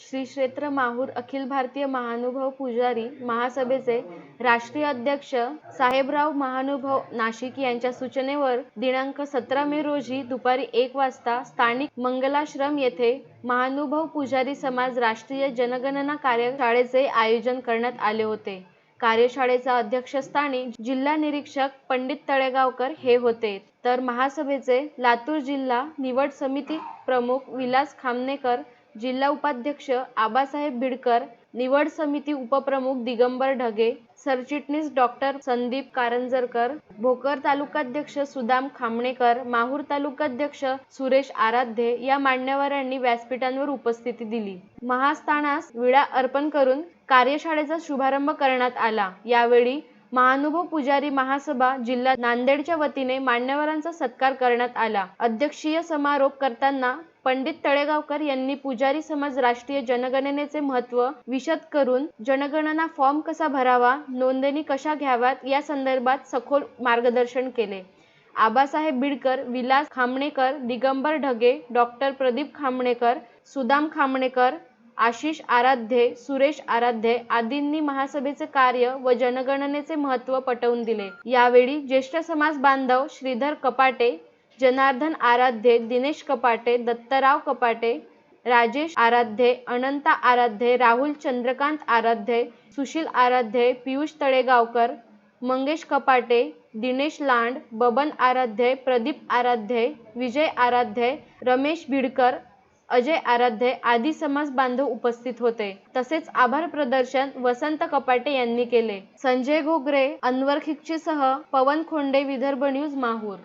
श्री क्षेत्र माहूर अखिल भारतीय महानुभाव पुजारी महासभेचे राष्ट्रीय अध्यक्ष साहेबराव महानुभाव नाशिक यांच्या सूचनेवर दिनांक सतरा मे रोजी दुपारी एक वाजता स्थानिक मंगलाश्रम येथे महानुभाव पुजारी समाज राष्ट्रीय जनगणना कार्यशाळेचे आयोजन करण्यात आले होते. कार्यशाळेच्या अध्यक्षस्थानी जिल्हा निरीक्षक पंडित तळेगावकर हे होते. तर महासभेचे लातूर जिल्हा निवड समिती प्रमुख विलास खामनेकर जिल्हा उपाध्यक्ष आबासाहेब बिडकर निवड समिती उपप्रमुख दिगंबर ढगे सरचिटणीस डॉक्टर संदीप कारंजरकर भोकर तालुकाध्यक्ष सुदाम खामणेकर माहूर तालुकाध्यक्ष सुरेश आराध्ये या मान्यवरांनी व्यासपीठांवर उपस्थिती दिली. महास्थानास विडा अर्पण करून कार्यशाळेचा शुभारंभ करण्यात आला. यावेळी महानुभव पुजारी महासभा जिल्हा नांदेडच्या वतीने मान्यवरांचा सत्कार करण्यात आला. अध्यक्षीय समारोप करताना पंडित तळेगावकर यांनी पुजारी समाज राष्ट्रीय जनगणनेचे महत्त्व विशद करून जनगणना फॉर्म कसा भरावा नोंदणी कशा घ्याव्यात या संदर्भात सखोल मार्गदर्शन केले. आबासाहेब बिडकर विलास खामणेकर दिगंबर ढगे डॉक्टर प्रदीप खामणेकर सुदाम खामणेकर आशिष आराध्ये सुरेश आराध्ये आदींनी महासभेचे कार्य व जनगणनेचे महत्त्व पटवून दिले. यावेळी ज्येष्ठ समाज बांधव श्रीधर कपाटे जनार्दन आराध्ये दिनेश कपाटे दत्तराव कपाटे राजेश आराध्ये अनंता आराध्ये राहुल चंद्रकांत आराध्ये सुशील आराध्ये पियुष तळेगावकर मंगेश कपाटे दिनेश लांड बबन आराध्ये प्रदीप आराध्ये विजय आराध्ये रमेश भिडकर अजय आराध्ये आदी समाज बांधव उपस्थित होते. तसेच आभार प्रदर्शन वसंत कपाटे यांनी केले. संजय घोगरे अनवर खिकचीसह पवन खोंडे विदर्भ न्यूज माहूर.